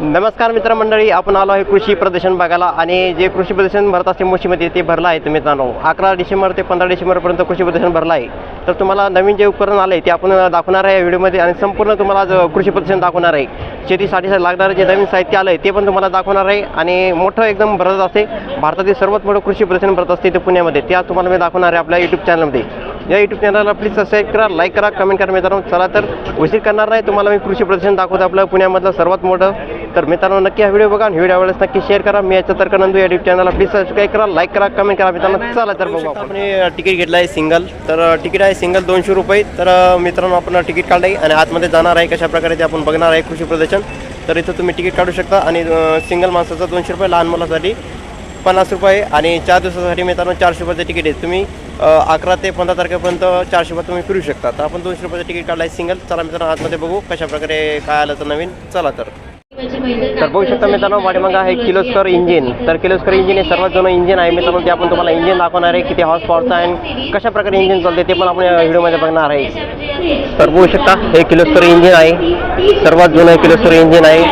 नमस्कार मित्रमंडळी आपण आलो आहे कृषी प्रदर्शन बघायला आणि जे कृषी प्रदर्शन भरत असते मोशीमध्ये ते भरलं आहे तुम्ही मित्रांनो अकरा डिसेंबर ते पंधरा डिसेंबरपर्यंत कृषी प्रदर्शन भरलं आहे. तर तुम्हाला नवीन जे उपकरण आलं आहे ते आपण दाखवणार आहे या व्हिडिओमध्ये आणि संपूर्ण तुम्हाला कृषी प्रदर्शन दाखवणार आहे. शेतीसाठी लागणारं जे नवीन साहित्य आलं आहे ते पण तुम्हाला दाखवणार आहे आणि मोठं एकदम भरत असते. भारतातील सर्वात मोठं कृषी प्रदर्शन भरत असते ते पुण्यामध्ये. ते तुम्हाला मी दाखवणार आहे आपल्या यूट्यूब चॅनलमध्ये या यूट्यूब चॅनलला प्लीज सबस्क्राईब करा लाईक करा कमेंट करा मित्रांनो. चला तर उशीर करणार नाही. तुम्हाला मी कृषी प्रदर्शन दाखवतो आपलं पुण्यामधलं सर्वात मोठं. तर मित्रांनो नक्की हा व्हिडिओ बघा आणि व्हिडिओ आवडल्यास नक्की शेअर करा. मी याच्या तर्कनंदू या यूट्यूब चॅनलला प्लीज सबस्क्राईब करा लाईक करा कमेंट करा. मित्रांनो चला तर बघू आपण. तिकीट घेतलं आहे सिंगल तर तिकीट आहे सिंगल दोनशे रुपये. तर मित्रांनो आपण तिकीट काढलं आहे आणि आतमध्ये जाणार आहे. कशा प्रकारे ते आपण बघणार आहे कृषी प्रदर्शन. तर इथं तुम्ही तिकीट काढू शकता आणि सिंगल माणसाचं दोनशे रुपये लहान मुलासाठी पन्नास रुपये आणि चार दिवसासाठी मित्रांनो चारशे रुपयाचं तिकीट आहे. तुम्ही अकरा ते पंधरा तारखेपर्यंत चारशे रुपये तुम्ही फिरू शकता. तर आपण दोनशे रुपयाचं तिकीट काढलं आहे सिंगल चला मित्रांनो आतमध्ये बघू कशा प्रकारे काय आलं तर नवीन. चला तर. तर बघू शकता मित्रांनो पाठीमागं आहे किलोस्कर इंजिन. तर किलोस्कर इंजिन हे सर्वात जुनं इंजिन आहे मित्रांनो ते आपण तुम्हाला इंजिन दाखवणार आहे किती हॉर्स पॉवरचं आहे आणि कशा प्रकारे इंजिन चालते ते पण आपण या व्हिडिओमध्ये बघणार आहे. तर बघू शकता हे किलोस्कर इंजिन आहे सर्वात जुनं किलोस्कर इंजिन आहे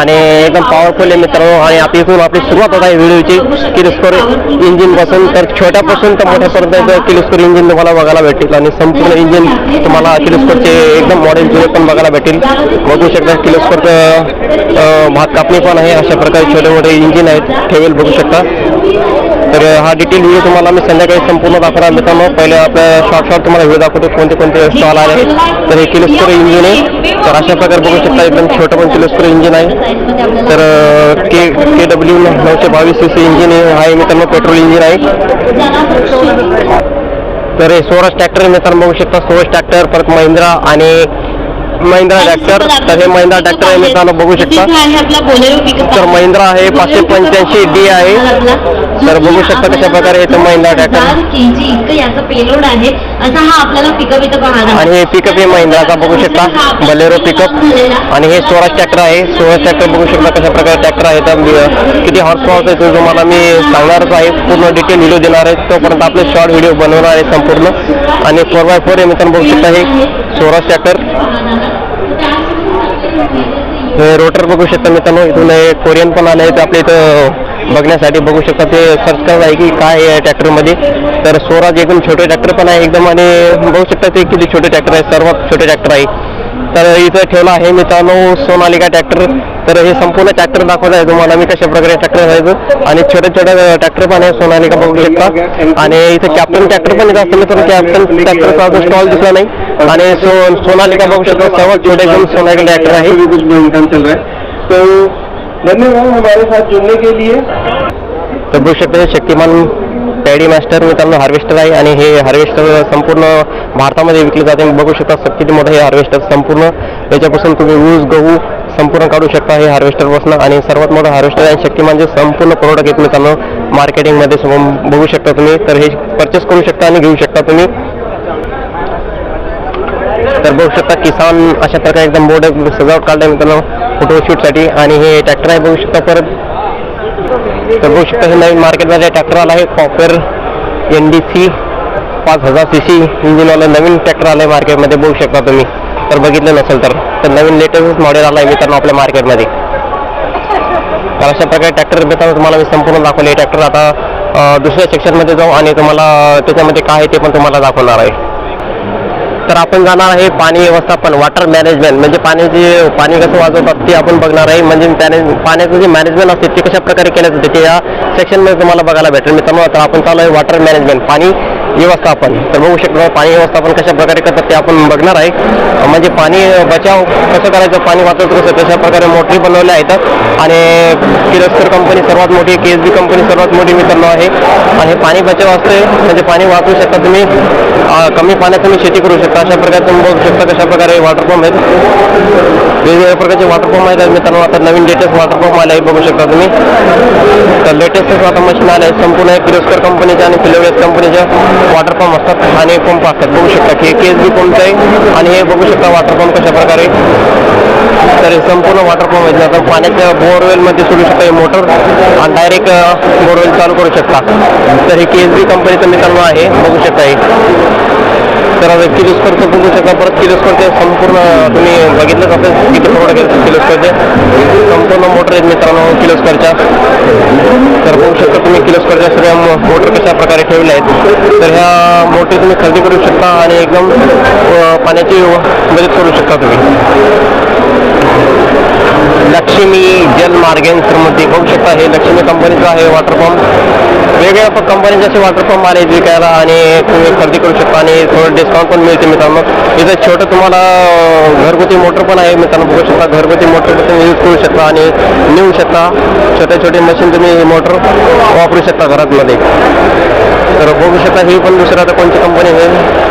आणि एकदम पॉवरफुल आहे मित्रांनो. आणि आपली इथून आपली सुरुवात होत आहे व्हिडिओची किलोस्कर इंजिनपासून तर छोट्यापासून तर मोठ्यापर्यंत किलोस्कर इंजिन तुम्हाला बघायला भेटेल आणि संपूर्ण इंजिन तुम्हाला किलोस्करचे एकदम मॉडेल जुने पण बघायला भेटेल. बघू शकता किलोस्करचं भात कापणी पण आहे अशा प्रकारे छोटे मोठे इंजिन आहेत ठेवेल बघू शकता. तर हा डिटेल व्हिडिओ तुम्हाला मी संध्याकाळी संपूर्ण दाखवणार मित्रांनो पहिले आपल्या शॉर्ट शॉर्ट तुम्हाला व्हिडिओ दाखवतो कोणते कोणते स्टॉल आले तर हे किलोस्कर इंजिन आहे. तर अशा प्रकारे बघू शकता एकदम छोटं पण किलोस्कर इंजिन आहे. तर के के डब्ल्यू नऊशे बावीस सी सी इंजिन आहे मित्रांनो पेट्रोल इंजिन आहे. तर हे सोरस ट्रॅक्टर मित्रांनो बघू शकता. सोरस ट्रॅक्टर परत महिंद्रा आणि महिंद्रा ट्रॅक्टर तर हे महिंद्रा ट्रॅक्टर आहे मित्रांनो बघू शकता. तर महिंद्रा आहे पाचशे पंच्याऐंशी डी आहे. तर बघू शकता कशा प्रकारे येतं महिंद्रा ट्रॅक्टर इतकं याचं पेलोड आहे. असा हा आपल्याला पिकअप इथं पाहायला आणि हे पिकअप आहे महिंद्राचा बघू शकता. बलेरो पिकअप आणि हे स्वराज ट्रॅक्टर आहे. स्वराज ट्रॅक्टर बघू शकता कशा प्रकारे ट्रॅक्टर आहे. तर किती हॉर्स पॉवर आहे ते तुम्हाला मी सांगणारच आहे. पूर्ण डिटेल व्हिडिओ देणार आहे. तोपर्यंत आपले शॉर्ट व्हिडिओ बनवणार आहे संपूर्ण. आणि फोर बाय फोर मित्रांनो बघू शकता. हे स्वराज ट्रॅक्टर हे रोटर बघू शकता मित्रांनो इथून हे कोरियन पण आले आहेत. आपल्या इथं बघण्यासाठी बघू शकता. ते सर्च करत आहे की काय आहे ट्रॅक्टरमध्ये तर स्वराज एकदम छोटे ट्रॅक्टर पण आहे एकदम आणि बघू शकता ते किती छोटे ट्रॅक्टर आहे. सर्वात छोटे ट्रॅक्टर आहे. तर इथं ठेवलं आहे मित्रांनो सोनालिका ट्रॅक्टर तर हे संपूर्ण ट्रॅक्टर दाखवलं आहे तुम्हाला. मी कशा प्रकारे ट्रॅक्टर आहे आणि छोटे छोटे ट्रॅक्टर पण आहे सोनालिका बघू शकता. आणि इथं कॅप्टन ट्रॅक्टर पण येत असतं तर कॅप्टन ट्रॅक्टरचा अजून स्टॉल दिसला नाही. आणि सो सोनालिका बघू शकता. सर्वात छोटे एकदम सोनालिका ट्रॅक्टर आहे. भी तो धन्यवाद हमारे साथ जुड़ने के लिए। तर बघू शकता शक्तिमान पॅडी मास्टर मित्रांनो हार्वेस्टर आहे आणि हे हार्वेस्टर संपूर्ण भारतामध्ये विकले जाते. बघू शकता स- किती मोठं हे हार्वेस्टर संपूर्ण याच्यापासून तुम्ही ऊस गहू संपूर्ण काढू शकता हे हार्वेस्टरपासून. आणि सर्वात मोठं हार्वेस्टर आहे शक्तिमानचे संपूर्ण प्रोडक्ट आहेत मित्रांनो मार्केटिंगमध्ये सम- बघू शकता तुम्ही तर हे परचेस करू शकता आणि घेऊ शकता तुम्ही. तर बघू शकता किसान अशा प्रकारे एकदम बोर्ड सजावट काढलाय मित्रांनो फोटोशूटसाठी आणि हे ट्रॅक्टर आहे बघू शकता परत. तर बघू शकता हे नवीन मार्केटमध्ये ट्रॅक्टर आला आहे कॉपर एन डी सी पाच हजार सी सी इंजिनवाला नवीन ट्रॅक्टर आलं आहे मार्केटमध्ये बघू शकता तुम्ही. तर बघितलं नसेल तर. तर नवीन लेटेस्ट मॉडेल आला आहे मित्रांनो आपल्या मार्केटमध्ये तर अशा प्रकारे ट्रॅक्टर मित्रांनो तुम्हाला मी संपूर्ण दाखवले ट्रॅक्टर आता दुसऱ्या सेक्शनमध्ये जाऊ आणि तुम्हाला त्याच्यामध्ये काय आहे ते पण तुम्हाला दाखवणार आहे. तर आपण जाणार आहे पाणी व्यवस्थापन वॉटर मॅनेजमेंट म्हणजे पाण्याची पाणी कसं वाजवतात ते आपण बघणार आहे. म्हणजे मॅनेज पाण्याचं जे मॅनेजमेंट असते ते कशा प्रकारे केलं जाते ते या सेक्शनमध्ये तुम्हाला बघायला भेटेल. मित्रांनो तर आपण चालू आहे वॉटर मॅनेजमेंट पाणी व्यवस्थापन. तर बघू शकतो पाणी व्यवस्थापन कशा प्रकारे करतात ते आपण बघणार आहे. म्हणजे पाणी बचाव कसं करायचं पाणी वाचवत कसं तशा प्रकारे मोटरी बनवल्या आहेत. आणि किरस्कर कंपनी सर्वात मोठी के एस बी कंपनी सर्वात मोठी मित्रांनो आहे. आणि हे पाणी बचाव असते म्हणजे पाणी वाचवू शकता तुम्ही. कमी पाण्यात तुम्ही शेती करू शकता. अशा प्रकारे तुम्ही बघू शकता कशा प्रकारे वॉटर पंप आहेत. वेगवेगळ्या प्रकारचे वॉटरपंप आहेत. मित्रांनो आता नवीन लेटेस्ट वॉटरपंप आले आहे बघू शकता तुम्ही. तर लेटेस्टच आता मशीन आलं आहे संपूर्ण किरोस्कर कंपनीच्या आणि फिलोवेस कंपनीच्या वॉटर पंप असतात आणि पंप असतात. बघू शकता की के एस बी पंप आहे आणि हे बघू शकता वॉटर पंप कशा प्रकारे तर हे संपूर्ण वॉटर पंप आहेत आता पाण्याच्या बोरवेलमध्ये सोडू शकता हे मोटर आणि डायरेक्ट बोरवेल चालू करू शकता. तर हे के एस बी कंपनीचं मित्रांनो आहे बघू शकता हे. तर आता किलोस्करचं बघू शकता परत किलोस्करचे संपूर्ण तुम्ही बघितलंच असेल किती प्रोडक्ट आहेत किलोस्करचे संपूर्ण मोटर आहेत मित्रांनो किलोस्करच्या तर बघू शकता तुम्ही किलोस्करच्या सगळ्या मोटर कशा प्रकारे ठेवल्या आहेत. तर ह्या मोटर तुम्ही खरेदी करू शकता आणि एकदम पाण्याची मदत करू शकता तुम्ही. लक्ष्मी जल मार्गेंसरमध्ये बघू शकता हे लक्ष्मी कंपनीचं आहे वॉटर पंप वेगवेगळ्या प- कंपनीचे असे वॉटर पंप आले विकायला आणि तुम्ही खरेदी करू शकता आणि थोडं डिस्काउंट पण मिळते मित्रांनो. इथं छोटं तुम्हाला घरगुती मोटर पण आहे मित्रांनो. बघू शकता घरगुती मोटर पण तुम्ही यूज करू शकता आणि नेऊ शकता. छोटे छोटे मशीन तुम्ही मोटर वापरू शकता घरातमध्ये. तर बघू शकता ही पण दुसऱ्या आता कोणती कंपनी आहे?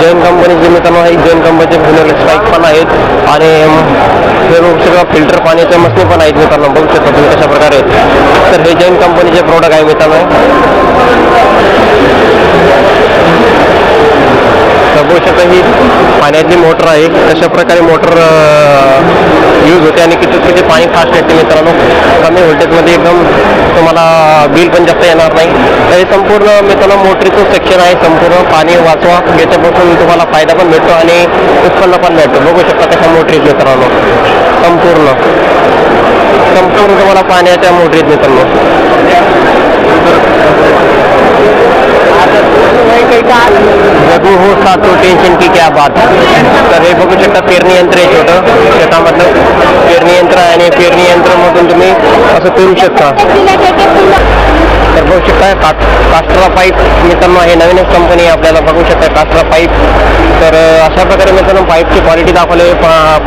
जैन कंपनीचे मित्रांनो आहे जैन कंपनीचे स्ट्राईक पण आहेत. आणि हे फिल्टर पाण्याच्या मशीन पण आहेत मित्रांनो. बघू शकता तुम्ही कशा प्रकारे तर हे जैन कंपनीचे प्रोडक्ट आहे मित्रांनो. बघू शकता ही पाण्यातली मोटर आहे. कशा प्रकारे मोटर यूज होते आणि किती किती पाणी फास्ट येते मित्रांनो कमी व्होल्टेजमध्ये एकदम तुम्हाला बिल पण जास्त येणार नाही. तर हे संपूर्ण मित्रांनो मोटरीचं सेक्शन आहे. संपूर्ण पाणी वाचवा. याच्यापासून तुम्हाला फायदा पण भेटतो आणि उत्पन्न पण भेटतो. बघू शकता कशा मोटरीत मित्रांनो. संपूर्ण. संपूर्ण तुम्हाला पाण्याच्या मोटरीत मित्रांनो. जगू हो सातो टेन्शन की क्या बात तर हे बघू शकता पेरणी यंत्र आहे छोटं. शेतामधलं पेरणी यंत्र आहे आणि पेरणी यंत्रामधून तुम्ही असं पेरू शकता. तर बघू शकता का कास्ट्रा पाईप मित्रांनो हे नवीनच कंपनी आपल्याला बघू शकता कास्ट्रा पाईप. तर अशा प्रकारे मित्रांनो पाईपची क्वालिटी दाखवली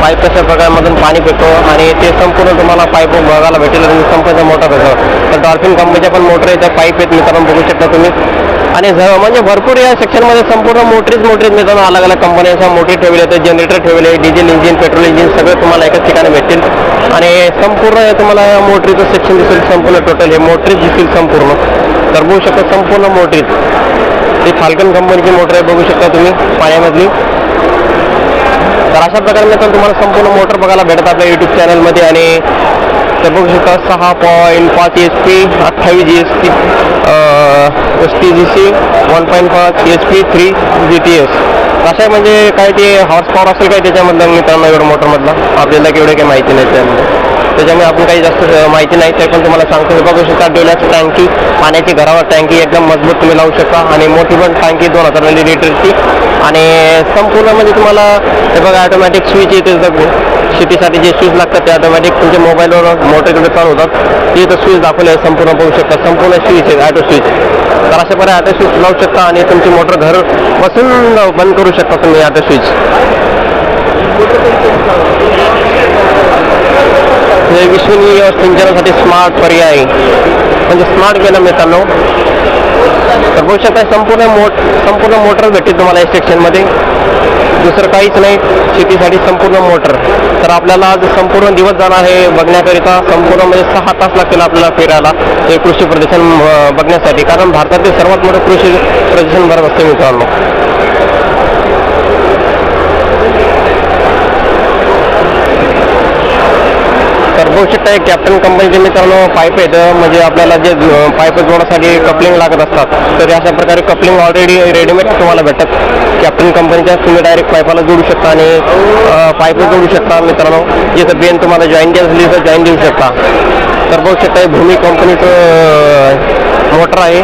पाईप कशा प्रकारमधून पाणी पितो आणि ते संपूर्ण तुम्हाला पाईप बघायला भेटेल आणि संपूर्ण मोठा भेटतो तर डॉल्फिन कंपनीच्या पण मोटर आहे त्या पाईप आहेत मित्रांनो बघू शकता तुम्ही. आणि म्हणजे भरपूर या सेक्शनमध्ये संपूर्ण मोटरीज मोटरीज मिळतात. अलग अलग कंपन्यांच्या मोठी ठेवले तर जनरेटर ठेवले डिझेल इंजिन पेट्रोल इंजिन सगळं तुम्हाला एकाच ठिकाणी भेटतील. आणि संपूर्ण तुम्हाला मोटरीचं सेक्शन दिसेल संपूर्ण टोटल हे मोटरीज दिसतील संपूर्ण. तर बघू शकता संपूर्ण मोटरीज ही फाल्कन कंपनीची मोटर आहे बघू शकता तुम्ही पाण्यामधली. तर अशा प्रकारे मित्रांनो तुम्हाला संपूर्ण मोटर बघायला भेटत आपल्या युट्यूब चॅनलमध्ये आणि तर बघू शकता सहा पॉईंट पाच एच पी अठ्ठावीस G S P S T G C one point पाच H P three G T S अशा म्हणजे काय ते हॉर्स पॉवर असेल काय त्याच्यामधलं मित्रांनो एवढं मोटरमधला आपल्याला केवढं काही माहिती नाही त्यामध्ये. त्याच्यामुळे आपण काही जास्त माहिती नाही. तर पण तुम्हाला सांगतो हे बघू शकता डोल्याची टँकी पाण्याची घरावर टँकी एकदम मजबूत तुम्ही लावू शकता. आणि मोठी पण टँकी दोन हजार लिटरची. आणि संपूर्ण म्हणजे तुम्हाला हे बघा ऑटोमॅटिक स्विच येते शेतीसाठी जे स्विच लागतात ते ऑटोमॅटिक तुमच्या मोबाईलवर मोटरकडे चालू होतात. ते तर स्विच दाखवले आहे संपूर्ण बघू शकता. संपूर्ण स्विच आहे ऑटो स्विच तर अशा प्रकारे ऑटो स्विच लावू शकता आणि तुमची मोटर घर बसून बंद करू शकता तुम्ही ऑटो स्विच हे विश्वनीय सिंचनासाठी स्मार्ट पर्याय. म्हणजे स्मार्ट गेलं मित्रांनो. तर बघू शकता संपूर्ण मोट संपूर्ण मोटर भेटेल तुम्हाला या सेक्शनमध्ये दुसरं काहीच नाही. शेतीसाठी संपूर्ण मोटर. तर आपल्याला आज संपूर्ण दिवस जाणार आहे बघण्याकरिता. संपूर्ण म्हणजे सहा तास लागतील आपल्याला फिरायला. हे कृषी प्रदर्शन बघण्यासाठी. कारण भारतातील सर्वात मोठं कृषी प्रदर्शन भरत असते मित्रांनो. बघू शकता कॅप्टन कंपनीचे मित्रांनो पाईप आहेत म्हणजे आपल्याला जे पाईप जोडासाठी कपलिंग लागत असतात तर अशा प्रकारे कपलिंग ऑलरेडी रेडीमेड तुम्हाला भेटतात कॅप्टन कंपनीच्या तुम्ही डायरेक्ट पाईपाला जोडू शकता आणि पाईप जोडू शकता मित्रांनो. जिथं बेन तुम्हाला जॉईन द्यायचं असली तर जॉईन देऊ शकता. तर बघू शकता भूमी कंपनीचं मोटर आहे.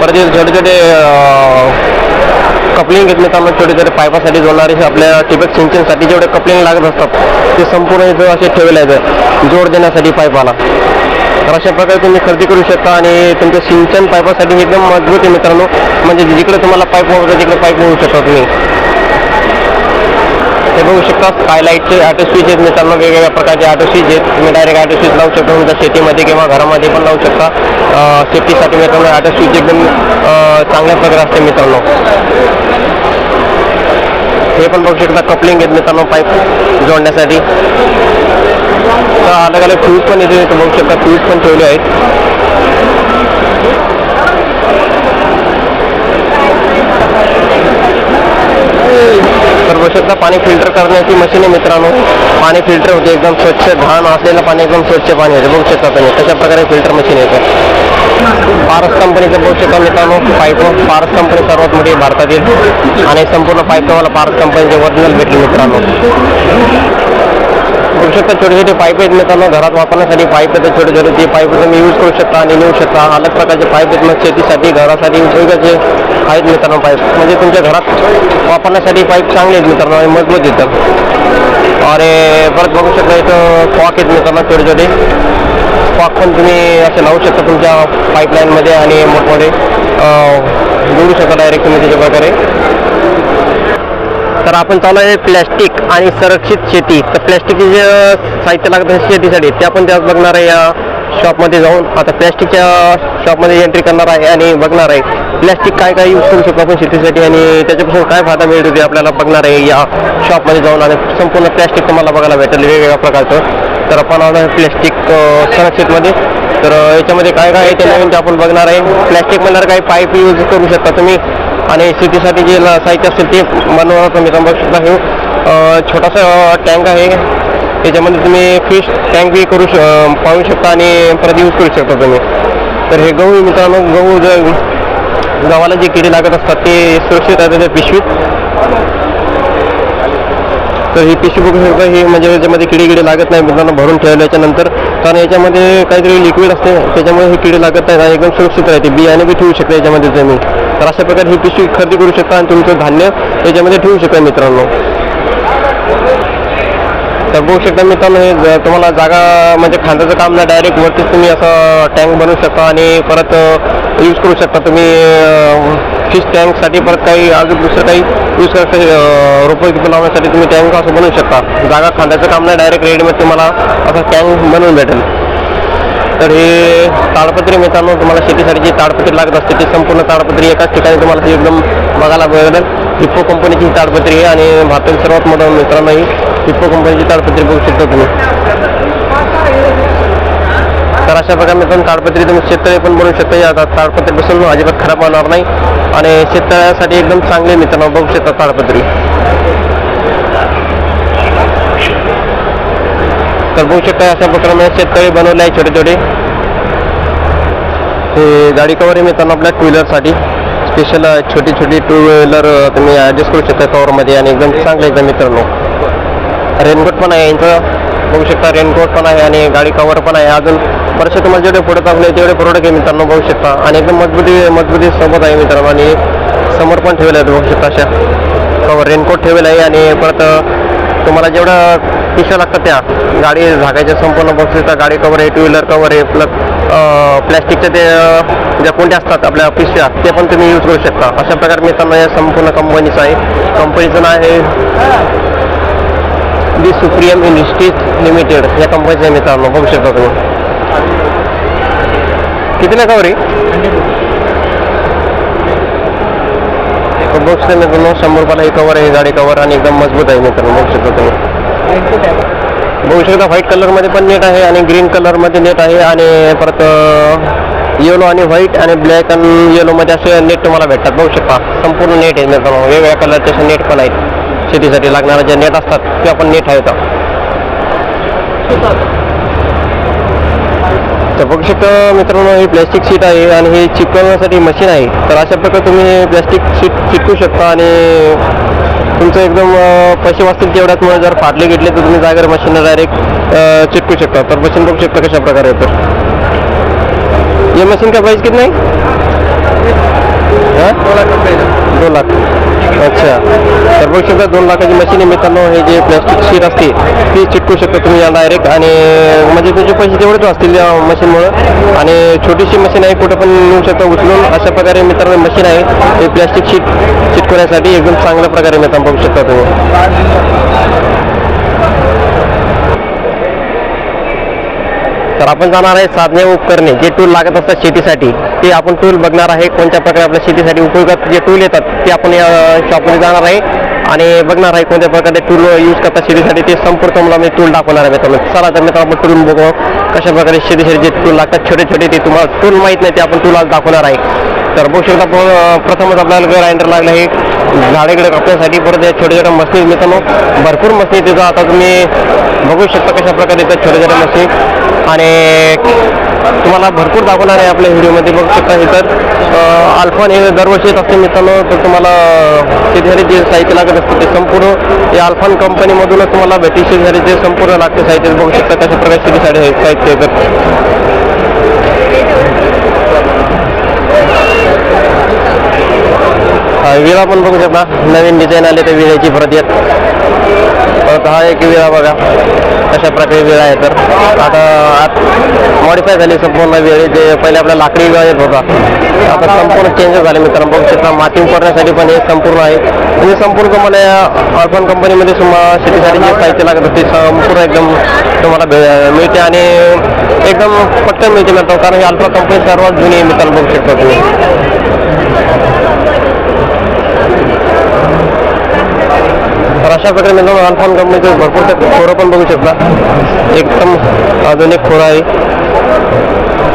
परत छोटे छोटे कपलिंग घेत मित्रांनो छोटे छोटे पायपासाठी जोडणारे आपल्या ठिबक सिंचनसाठी जेवढे कपलिंग लागत असतात ते संपूर्ण इथं असे ठेवले आहेत. जोड देण्यासाठी पायपाला तर अशा प्रकारे तुम्ही खरेदी करू शकता आणि तुमच्या सिंचन पाईपासाठी एकदम मजबूत आहे मित्रांनो. म्हणजे जिकडे तुम्हाला पाईप वापरता तिकडे पाईप मिळू शकता तुम्ही. बघू शकता. स्कायलाईटचे ऑटो स्विच आहेत मित्रांनो वेगवेगळ्या प्रकारचे ऑटो स्विच आहेत. तुम्ही डायरेक्ट ऑटो स्विच लावू शकता तुमच्या शेतीमध्ये किंवा घरामध्ये पण लावू शकता. सेफ्टीसाठी मित्रांनो ऑटो स्विच एकदम चांगल्या प्रकारे असते मित्रांनो. हे पण बघू शकता कपलिंग आहेत मित्रांनो पाईप जोडण्यासाठी. तर अलग अलग फ्यूज पण येते बघू शकता फ्यूज पण ठेवले आहेत तर बघू शकता पाणी फिल्टर करण्याची मशीन आहे मित्रांनो. पाणी फिल्टर होते एकदम स्वच्छ घाण असलेलं पाणी एकदम स्वच्छ पाणी होते. बघू शकता तुम्ही तशा प्रकारे फिल्टर मशीन येतं पारस कंपनीचं बघू शकता मित्रांनो पाईप पारस कंपनी सर्वात मोठी भारतातील. आणि संपूर्ण पाईप तुम्हाला पारस कंपनीचे ओरिजिनल भेटले मित्रांनो. बघू शकता छोटे छोटे पाईप आहेत मित्रांनो घरात वापरण्यासाठी पाईप आहेत छोटे छोटे ते पाईप तुम्ही यूज करू शकता आणि नेऊ शकता. अलग प्रकारचे पाईप आहेत मग शेतीसाठी घरासाठी उपयोगाचे आहेत मित्रांनो पाईप. म्हणजे तुमच्या घरात वापरण्यासाठी पाईप चांगले आहेत मित्रांनो आणि मजबूत येतात अरे परत बघू शकता इथं कॉक आहेत मित्रांनो छोटे छोटे. कॉक पण तुम्ही असे लावू शकता तुमच्या पाईपलाईनमध्ये आणि मोठमोठे. जोडू शकता डायरेक्ट तुम्ही त्याच्या प्रकारे तर आपण चालू आहे प्लॅस्टिक आणि संरक्षित शेती. तर प्लॅस्टिकचे जे साहित्य लागतं शेतीसाठी ते आपण त्यात बघणार आहे या शॉपमध्ये जाऊन. आता प्लॅस्टिकच्या शॉपमध्ये एंट्री करणार आहे आणि बघणार आहे. प्लॅस्टिक काय काय यूज करू शकतो आपण शेतीसाठी आणि त्याच्यापासून काय फायदा मिळतो ते आपल्याला बघणार आहे या शॉपमध्ये जाऊन. आणि संपूर्ण प्लॅस्टिक तुम्हाला बघायला भेटेल वेगवेगळ्या प्रकारचं. तर आपण आलो आहे प्लॅस्टिक संरक्षितमध्ये. तर याच्यामध्ये काय काय आहे ते नवीन ते आपण बघणार आहे. प्लॅस्टिक म्हणणार काही पाईप यूज करू शकता तुम्ही. आणि शेतीसाठी जे साहित्य असेल ते बनवणार तुम्ही तर शकता हे छोटासा टँक आहे. त्याच्यामध्ये तुम्ही फिश टँक बी करू श पाहू शकता आणि परत यूज करू शकता तुम्ही. तर हे गहू मित्रांनो. गहू जर गव्हाला जे किडे लागत असतात ते सुरक्षित आहेत त्या पिशवीत. तर ही पिशवी बघू शकता. ही म्हणजे याच्यामध्ये किडे किडे लागत नाही मित्रांनो भरून ठेवल्याच्या नंतर. कारण याच्यामध्ये काहीतरी लिक्विड असते. त्याच्यामुळे हे किडे लागत नाही एकदम सुरक्षित राहते. बियाणे बी ठेवू शकता याच्यामध्ये तुम्ही. तर अशा प्रकारे ही पिशवी खरेदी करू शकता आणि तुमचं धान्य याच्यामध्ये ठेवू शकता मित्रांनो. तर बघू शकता मित्रांनो हे तुम्हाला जागा म्हणजे खांद्याचं काम नाही डायरेक्ट वरतीच तुम्ही असं टँक बनवू शकता आणि परत यूज करू शकता तुम्ही फिश टँकसाठी परत काही अजून दुसरं काही यूज करता रोपं गिपं लावण्यासाठी तुम्ही टँक असं बनवू शकता. जागा खांद्याचं काम नाही डायरेक्ट रेडीमेड तुम्हाला असं टँक बनवून भेटेल. तर हे ताडपत्री मित्रांनो तुम्हाला शेतीसाठी जी ताडपत्री लागत असते ती संपूर्ण ताडपत्री एकाच ठिकाणी तुम्हाला ती एकदम बघायला मिळेल. हिप्पो कंपनीची ही ताडपत्री आहे आणि भारतातील सर्वात मोठं मित्रांनो ही हिप्पो कंपनीची ताडपत्री बघू शकता तुम्ही. तर अशा प्रकारे मित्रांनो ताडपत्री तुम्ही शेततळे पण बनवू शकता. या ताडपत्रीपासून अजिबात खराब होणार नाही. आणि शेततळ्यासाठी एकदम चांगले मित्रांनो बघू शकता ताडपत्री. तर बघू शकता अशा प्रकारे शेततळे बनवले आहे छोटे छोटे. ते गाडी कवर मिळताना मित्रांनो आपल्या टू व्हीलरसाठी स्पेशल छोटी छोटी टू व्हीलर तुम्ही ॲडजस्ट करू शकता कवरमध्ये आणि एकदम चांगलं एकदम मित्रांनो. रेनकोट पण आहे यांचं. बघू शकता रेनकोट पण आहे आणि गाडी कवर पण आहे. अजून बरेचसे तुम्हाला जेवढे प्रोडक्ट आपले तेवढे प्रोडक्ट आहे मित्रांनो बघू शकता. आणि एकदम मजबूती मजबूती सोबत आहे मित्रांनो. आणि समोर पण ठेवलं आहे बघू शकता अशा. कवर रेनकोट ठेवलेलं आहे आणि परत तुम्हाला जेवढं पिशव्या लागतात त्या. गाडी झाकायच्या संपूर्ण बघू गाडी कवर आहे टू व्हीलर कवर आहे प्लस प्लॅस्टिकच्या ते ज्या कोणत्या असतात आपल्या पिशव्या ते पण तुम्ही यूज करू शकता. अशा प्रकारे मित्रांनो या संपूर्ण कंपनीचं आहे. कंपनीचं नाव आहे दी सुप्रियम इंडस्ट्रीज लिमिटेड या कंपनीचं आहे मित्रांनो बघू शकता तुम्ही. किती कवर आहे? बघू शकता मित्रांनो शंभर रुपयाला हे कवर आहे गाडी कवर आणि एकदम मजबूत आहे मित्रांनो बघू शकता तुम्ही. बघू शकता व्हाईट कलरमध्ये पण नेट आहे आणि ग्रीन कलरमध्ये नेट आहे आणि परत येलो आणि व्हाईट आणि ब्लॅक आणि येलोमध्ये असे नेट तुम्हाला भेटतात. बघू शकता संपूर्ण नेट आहे मित्रांनो वेगवेगळ्या कलरचे असे नेट पण आहेत. शेतीसाठी लागणारे जे नेट असतात ते आपण नेट आहेत. तर बघू शकता मित्रांनो ही प्लॅस्टिक शीट आहे आणि हे चिकवण्यासाठी मशीन आहे. तर अशा प्रकारे तुम्ही प्लॅस्टिक शीट चिटकू शकता आणि तुमचं एकदम पैसे वाचतील तेवढ्यात. मग जर फाटले घेतले तर तुम्ही जागेवर मशीनला डायरेक्ट चिटकू शकता. तर मशीन बघू शकता कशा प्रकारे तर ये मशीन का प्राइस नाही? है? हाँ? दो लाख. अच्छा. तर बघू शकता दोन लाखाची मशीन आहे मित्रांनो हे जे प्लॅस्टिक शीट असते ती चिटकू शकता तुम्ही या डायरेक्ट आणि म्हणजे तुमचे पैसे तेवढेच असतील या मशीनमुळं आणि छोटीशी मशीन आहे कुठं पण नेऊ शकता उचलून. अशा प्रकारे मित्रांनो मशीन आहे. हे प्लॅस्टिक शीट चिटकवण्यासाठी एकदम चांगल्या प्रकारे मित्रांनो बघू शकता तुम्ही. तर आपण जाणार आहे साधने उपकरणे जे टूल लागत असतात शेतीसाठी. ते आपण टूल बघणार आहे कोणत्या प्रकारे आपल्या शेतीसाठी उपयोगात जे टूल येतात ते आपण या शॉपमध्ये जाणार आहे. आणि बघणार आहे कोणत्या प्रकारे टूल यूज करतात शेतीसाठी ते संपूर्ण तुम्हाला मी टूल दाखवणार आहे मित्रांनो. चला तर मित्रांनो आपण टूल बघू. कशा प्रकारे शेतीसाठी जे टूल लागतात छोटे छोटे ते तुम्हाला टूल माहीत नाही ते आपण टूल आज दाखवणार आहे. तर बघू शकता प- प्रथमच आपल्याला ग्राइंडर लागलं आहे झाडेकडे कापण्यासाठी परत या छोट्या छोट्या मशीन मित्रांनो भरपूर मशीन तिथं आता तुम्ही बघू शकता कशा प्रकारे त्या छोट्या छोट्या मशीन. आणि तुम्हाला भरपूर दाखवणार आहे आपल्या व्हिडिओमध्ये बघू शकता हे तर अल्फान हे दरवर्षी येत असते मित्रांनो तर तुम्हाला शेतीसाठी जे साहित्य लागत असते ते संपूर्ण या अल्फान कंपनीमधूनच तुम्हाला भेटी शेतीसाठी जे संपूर्ण लागते साहित्य बघू शकता कशा प्रकारे शेतीसाठी साहित्य येतात विळा पण बघू शकता. नवीन डिझाईन आले तर विळ्याची परत येत. परत हा एक विळा बघा. अशा प्रकारे विळा आहे तर. आता आत मॉडिफाय झाली संपूर्ण वेळे. जे पहिले आपल्या लाकडी विळा येत होता. आता संपूर्ण चेंजेस झाले मित्रांनो. बघू शकता माती करण्यासाठी पण हे संपूर्ण आहे. म्हणजे संपूर्ण तुम्हाला या ऑर्फन कंपनीमध्ये तुम्हाला शेतीसाठी जे साहित्य लागत ते संपूर्ण एकदम तुम्हाला भे- मिळते आणि एकदम पटकन मिळते मित्र कारण ही अल्फा कंपनी सर्वात जुनी मित्र मित्रांनो बघू शकता तुम्ही. अशा प्रकारे मित्रांनो अल्फॉन कंपनीचे भरपूर खोरं पण बघू शकता एकदम आधुनिक खोरं आहे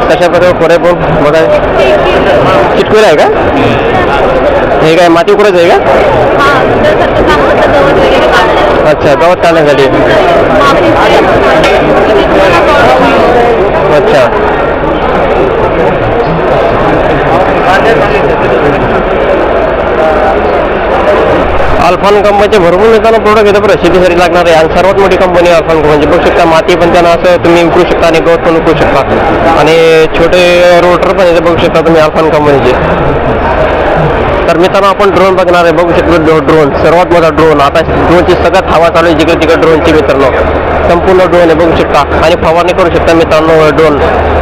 तशा प्रकारे खोरे पण बघा चिटकुर आहे का हे काय माती कुठेच आहे का अच्छा गवत काढण्यासाठी अच्छा अल्फान कंपनीचे भरपूर लोकांना प्रोडक्ट येतं बरं. शेतीसाठी लागणार आहे. आणि सर्वात मोठी कंपनी आहे अल्फॉन कंपनी बघू शकता माती पण त्यांना असं तुम्ही विकू शकता आणि गवत पण विकू शकता. आणि छोटे रोटर पण येते बघू शकता तुम्ही अल्फान कंपनीचे तर मित्रांनो आपण ड्रोन बघणार आहे. बघू शकतो ड्रोन सर्वात मोठा ड्रोन आता ड्रोनची सगळ्यात हवा चालू आहे. जिकडे तिकडे ड्रोनची मित्रांनो. संपूर्ण ड्रोन आहे. बघू शकता. आणि फवारणी करू शकता मित्रांनो ड्रोन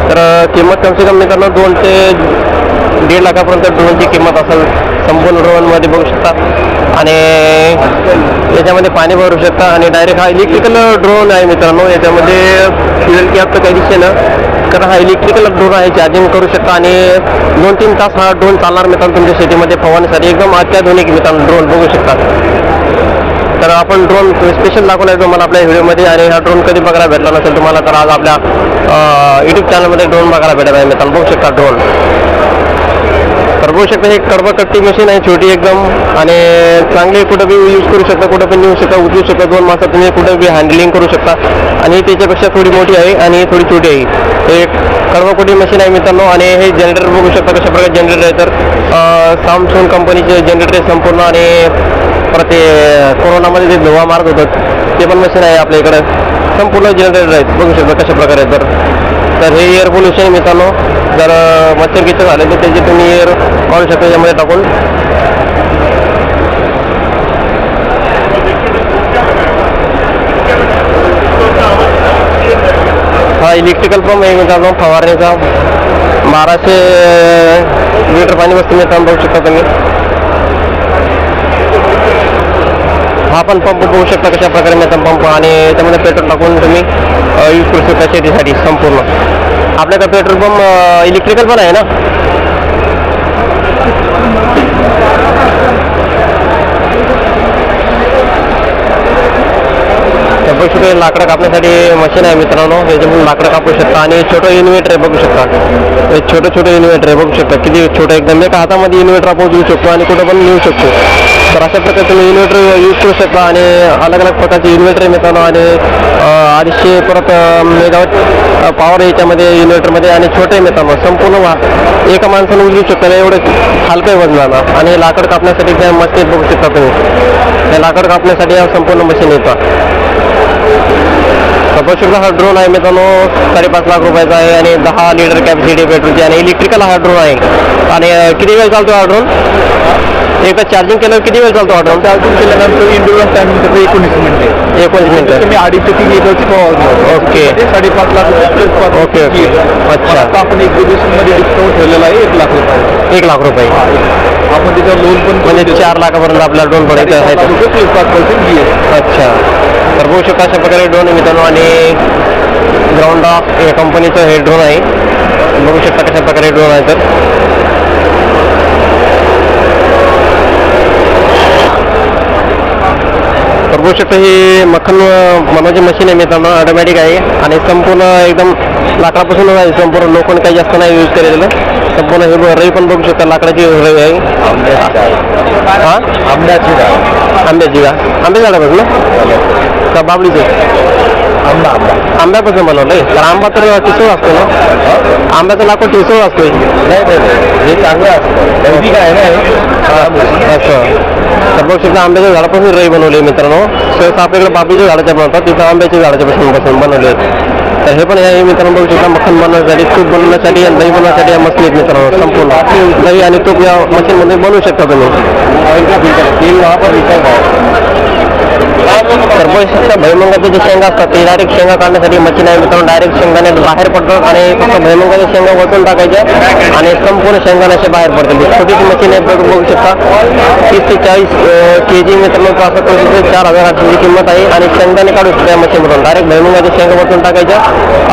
तर किंमत कमसे कम मित्रांनो दोन ते दीड लाखापर्यंत ड्रोनची किंमत असेल संपूर्ण ड्रोनमध्ये बघू शकता. आणि याच्यामध्ये पाणी भरू शकता आणि डायरेक्ट हा इलेक्ट्रिकल ड्रोन आहे मित्रांनो. याच्यामध्ये फ्युएल कॅपचं काही दिसते ना कारण हा इलेक्ट्रिकल ड्रोन आहे चार्जिंग करू शकता आणि दोन तीन तास हा ड्रोन चालणार मित्रांनो तुमच्या शेतीमध्ये. फवारण्यासाठी एकदम अत्याधुनिक मित्रांनो ड्रोन बघू शकता. तर आपण ड्रोन स्पेशल दाखवला आहे तुम्हाला आपल्या व्हिडिओमध्ये आणि हा ड्रोन कधी बघायला भेटला नसेल तुम्हाला तर आज आपल्या युट्यूब चॅनलमध्ये ड्रोन बघायला भेटत आहे मित्रांनो. बघू शकता ड्रोन बघू शकता हे कडबा मशीन आहे छोटी एकदम. आणि चांगली कुठं बी यूज करू शकता कुठं पण नेऊ शकता उचलू शकता. दोन माणसं तुम्ही कुठं बी हँडलिंग करू शकता. आणि त्याच्यापेक्षा थोडी मोठी आहे आणि थोडी छोटी आहे. हे कडवाकुटी मशीन आहे मित्रांनो. आणि हे जनरेटर बघू शकता कशा प्रकारे जनरेटर आहे तर सॅमसंग कंपनीचे जनरेटर आहे संपूर्ण. आणि परत ते कोरोनामध्ये जे धुवा मारत होतं ते पण मशीन आहे आपल्या इकडं. संपूर्ण जनरेटर आहेत. बघू शकता कशा प्रकारे तर तर हे एअर पोल्युशन मित्रांनो. जर मच्छर किती झाले तर त्याची तुम्ही एअर शकता यामध्ये टाकून. हा इलेक्ट्रिकल पंप आहे मित्रांनो फवारणीचा. बाराशे लिटर पाणी बसते मित्रांनो बघू शकता तुम्ही. हा पण पंप बघू शकता कशा प्रकारे मिळतात पंप आणि त्यामध्ये पेट्रोल टाकून तुम्ही यूज करू शकता शेतीसाठी संपूर्ण. आपल्याकडे पेट्रोल पंप इलेक्ट्रिकल पण आहे ना? बघू लाकडं कापण्यासाठी मशीन आहे मित्रांनो. याच्यामधून लाकडं कापू शकता आणि छोटं इन्व्हर्टर आहे बघू शकता. हे छोटं छोटं इन्व्हर्टर आहे बघू शकता. किती छोटं एकदम एका हातामध्ये इन्व्हर्टर आपण घेऊ शकतो आणि कुठं पण नेऊ शकतो. तर अशा प्रकारे तुम्ही इन्व्हर्टर यूज करू शकता आणि अलग अलग प्रकारचे इन्व्हर्टर मिळताना आणि अडीचशे परत मेगावट पॉवर याच्यामध्ये इन्व्हर्टरमध्ये आणि छोटे मित्रांनो संपूर्ण वा एका माणसानं उचलू शकता एवढं हलकं वजनानं आणि लाकड कापण्यासाठी त्या मशीन बघू शकता तुम्ही. हे लाकड कापण्यासाठी या संपूर्ण मशीन येतात सपोज हा ड्रोन आहे मित्रांनो. साडेपाच लाख रुपयाचा आहे आणि दहा लिटर कॅपॅसिटी पेट्रोलची आणि इलेक्ट्रिकल हा ड्रोन आहे. आणि किती वेळ चालतो हा ड्रोन एकदा चार्जिंग केल्यावर किती वेळ चालतो ड्रोन चार्जिंग केल्यानंतर इंडिव्हिज्युअल टायमिंग त्याचं एकोणीस मिनिटे एकोणीस मिनिटं तुम्ही अडीच ते तीन लिटरची फवारणी ओके. साडेपाच लाख रुपये ओके, ओके. अच्छा. आता आपण एक्झिबिशनमध्ये डिस्काउंट ठेवलेला आहे एक लाख रुपये. एक लाख रुपये. आपण त्याच्यावर लोन पण म्हणजे चार लाखापर्यंत आपल्याला ड्रोन पडायचं आहे. पाच पर्सेंट जी अच्छा. तर बघू शकता अशा प्रकारे ड्रोन आहे मित्रांनो. आणि ग्राउंड ऑफ या कंपनीचं हे ड्रोन आहे. बघू शकता कशा प्रकारे ड्रोन आहे तर. बघू शकता ही मखन बनवायची मशीन आहे मित्रांनो ऑटोमॅटिक आहे. आणि संपूर्ण एकदम लाकडापासून आहे संपूर्ण लोखंड काही जास्त नाही यूज केलेलं. संपूर्ण हे रई पण बघू शकता लाकडाची रई आहे. हा? आंब्याची आंब्याची का आंब्या झाडापासून का बाबलीचे आंबा आंबा आंब्यापासून बनवलंय तर आंबा तर ठिसूळ असतो ना आंब्याचा लाकूड नाही नाही नाही। हे। चांगलं असतं असं तर बघू शकता आंब्याच्या झाडापासून रई बनवली मित्रांनो सहसा आपल्याकडे बाबलीच्या झाडाच्या बनवतात तिथं आंब्याच्या झाडाच्या पासून पासून बनवले तर हे पण आहे मित्रांनो बघू शकता मक्खन बनवण्यासाठी तूप बनवण्यासाठी आणि दही बनवण्यासाठी या मशीन आहेत मित्रांनो संपूर्ण। दही आणि तूप या मशीनमध्ये बनवू शकता तुम्ही? तेल वापर तर शकता जे शेंगा असतात ते डायरेक्ट शेंगा काढण्यासाठी मशीन आहे मित्रांनो. डायरेक्ट शेंगाने बाहेर पडतात आणि फक्त भैमुंगाच्या शेंगा वटून टाकायच्या आणि संपूर्ण शेंगाने असे बाहेर पडतात. छोटीशी मशीन आहे बघू शकता. तीस ते चाळीस के जी मित्रांनो असं करू शकतो. चार हजार आठशेची किंमत आहे आणि शेंगदाणे काढू शकतो या मशीनमधून डायरेक्ट भैमुंगाच्या शेंगा वटून टाकायच्या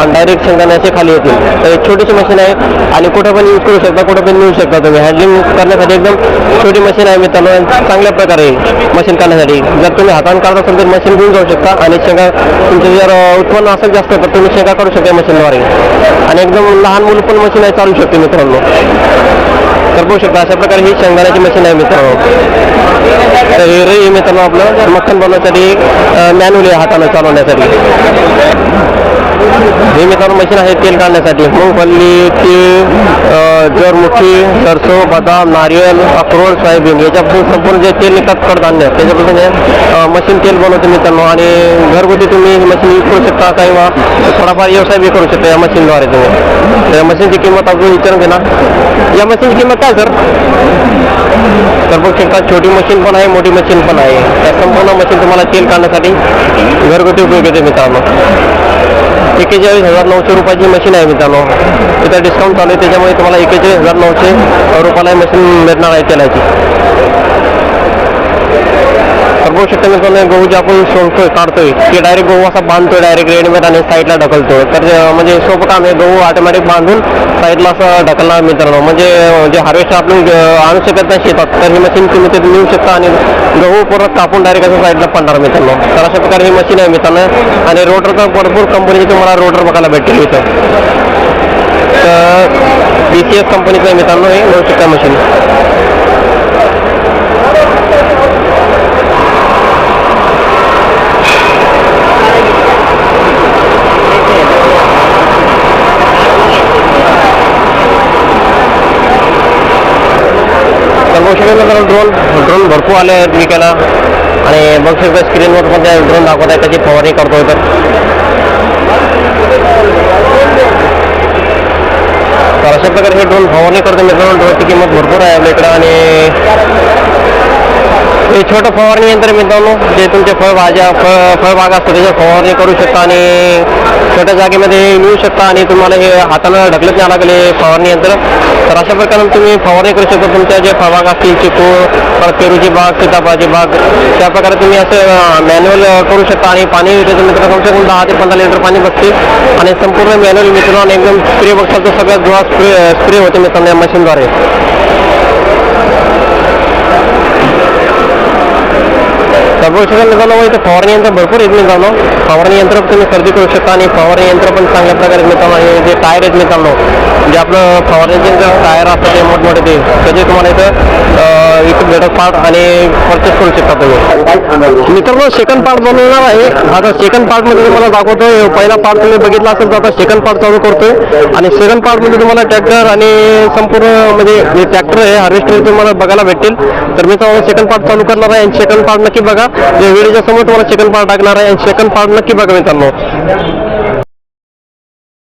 आणि डायरेक्ट शेंगदाणे असे खाली येतील. तर एक छोटीशी मशीन आहे आणि कुठं पण यूज करू शकता कुठं पण नेऊ शकता तुम्ही. हँडलिंग करण्यासाठी एकदम छोटी मशीन आहे मित्रांनो चांगल्या प्रकारे मशीन करण्यासाठी जर तुम्ही हाताने उत्पादन करत असेल तर मशीन घेऊन जाऊ शकता. आणि शेंगा तुमचं जर उत्पन्न असेल जास्त तर तुम्ही शेंगा काढू शकता मशीनद्वारे आणि एकदम लहान मुलं पण मशीन आहे चालू शकते मित्रांनो. तर बघू शकता अशा प्रकारे ही शेंगदाण्याची मशीन आहे मित्रांनो तर हे रे मित्रांनो आपलं. मक्खन बनवण्यासाठी मॅन्युअली हाताने चालवण्यासाठी. हे मित्रांनो मशीन आहे तेल काढण्यासाठी. मुंगफल्ली तीळ जरमुखी सरसो बदाम नारियल अक्रोड सोयाबीन याच्यापासून संपूर्ण जे तेल निघतात कडधान्य त्याच्यापासून हे मशीन तेल बनवते मित्रांनो. आणि घरगुती तुम्ही ही मशीन यूज करू शकता किंवा थोडाफार व्यवसाय बी करू शकता या मशीनद्वारे तुम्ही. तर या मशीनची किंमत आपण विचारून घे ना. या मशीनची किंमत काय सर तर बघू शकता छोटी मशीन पण आहे मोठी मशीन पण आहे. त्या संपूर्ण मशीन तुम्हाला तेल काढण्यासाठी घरगुती उपयोग येते मित्रांनो. एकेचाळीस हजार नऊशे रुपयाची मशीन आहे मित्रांनो. तिथं डिस्काउंट चालू आहे त्याच्यामुळे तुम्हाला एकेचाळीस हजार नऊशे रुपयाला मशीन मिळणार आहे तेलाची. तर गहू जे आपण सोडतोय काढतोय ते डायरेक्ट गहू असा बांधतोय डायरेक्ट रेडीमेड आणि साईडला ढकलतो तर म्हणजे सोपं काम आहे गहू ऑटोमॅटिक बांधून साईडला असं ढकलणार मित्रांनो. म्हणजे जे हार्वेस्टर आपण आणू शकत नाही शेतात तर ही मशीन तुम्ही तिथे नेऊ शकता आणि गहू परत कापून डायरेक्ट असं साईडला पडणार मित्रांनो. तर अशा प्रकारे ही मशीन आहे मित्रांनो. आणि रोटर तर भरपूर कंपनीची तुम्हाला रोटर बघायला भेटेल इथं. तर बी सी एस कंपनीचं आहे मित्रांनो हे मिळू शकता मशीन तर ड्रोन ड्रोन भरपूर आले आहेत विकायला आणि बघू शकता स्क्रीनवर पण त्या ड्रोन दाखवत आहे त्याची फवारणी करतोय तर तर अशा प्रकारे हे ड्रोन फवारणी करतो मित्रांनो. ड्रोनची किंमत भरपूर आहे आपल्या इकडं. आणि हे छोटं फवारणी यंत्र मित्रांनो जे तुमच्या फळभाज्या फळ फळबाग असतो त्याच्या फवारणी करू शकता आणि छोट्या जागेमध्ये मिळू शकता आणि तुम्हाला हे हातानं ढकलत नाही लागले फवारणी यंत्र. तर अशा प्रकारे तुम्ही फवारणी करू शकता. तुमच्या जे फळबाग असतील चिकू परत पेरूची बाग सीताफळाची बाग त्या प्रकारे तुम्ही असं मॅन्युअल करू शकता आणि पाणी त्याचं मित्र कमसे कम दहा ते पंधरा लिटर पाणी बसते आणि संपूर्ण मॅन्युअल मित्रांनो एकदम स्प्रे बघता तर सगळ्यात जोरात स्प्रे स्प्रे होते मित्रांनो या मशीनद्वारे. तर बघू इथं फवारणी यंत्र भरपूर आहेत मित्रांनो. फवारणी यंत्र तुम्ही खरेदी करू शकता आणि फवारणी यंत्र पण चांगल्या प्रकारे मित्रांनो आणि जे टायर आहेत मित्रांनो जे आपलं फवारणीचे जे टायर असतात ते मोठमोठे ते. त्याचे तुम्हाला इथं इथं भेटत पार्ट आणि परचेस करू शकता तुम्ही. मित्रांनो सेकंड पार्ट बनवणार आहे. आता सेकंड पार्टमध्ये तुम्हाला दाखवतोय. पहिला पार्ट तुम्ही बघितला असेल तर आता सेकंड पार्ट चालू करतोय. आणि सेकंड पार्टमध्ये तुम्हाला ट्रॅक्टर आणि संपूर्ण म्हणजे जे ट्रॅक्टर आहे हार्वेस्टर तुम्हाला बघायला भेटेल तर मी तुम्हाला सेकंड पार्ट चालू करणार आहे. आणि सेकंड पार्ट नक्की बघा. या व्हिडिओच्या समोर तुम्हाला सेकंड पार्ट टाकणार आहे. आणि सेकंड पार्ट नक्की बघा मित्रांनो.